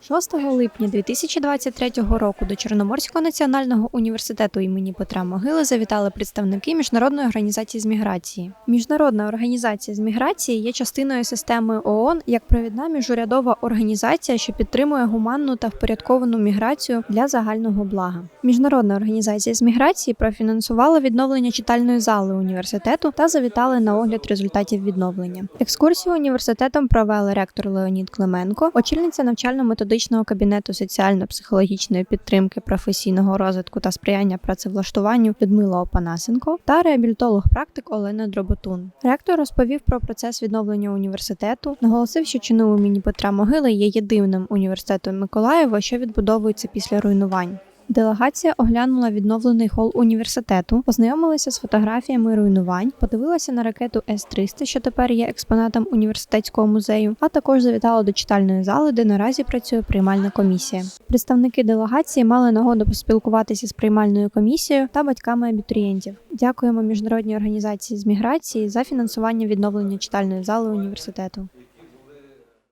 6 липня 2023 року до Чорноморського національного університету імені Петра Могили завітали представники міжнародної організації з міграції. Міжнародна організація з міграції є частиною системи ООН як провідна міжурядова організація, що підтримує гуманну та впорядковану міграцію для загального блага. Міжнародна організація з міграції профінансувала відновлення читальної зали університету та завітали на огляд результатів відновлення. Екскурсію університетом провели ректор Леонід Клименко, очільниця навчально-методичного кабінету соціально-психологічної підтримки професійного розвитку та сприяння працевлаштуванню Людмила Опанасенко та реабілітолог-практик Олена Дроботун. Ректор розповів про процес відновлення університету, наголосив, що чином імені Петра Могили є єдиним університетом Миколаєва, що відбудовується після руйнувань. Делегація оглянула відновлений хол університету, познайомилася з фотографіями руйнувань, подивилася на ракету С-300, що тепер є експонатом університетського музею, а також завітала до читальної зали, де наразі працює приймальна комісія. Представники делегації мали нагоду поспілкуватися з приймальною комісією та батьками абітурієнтів. Дякуємо міжнародній організації з міграції за фінансування відновлення читальної зали університету.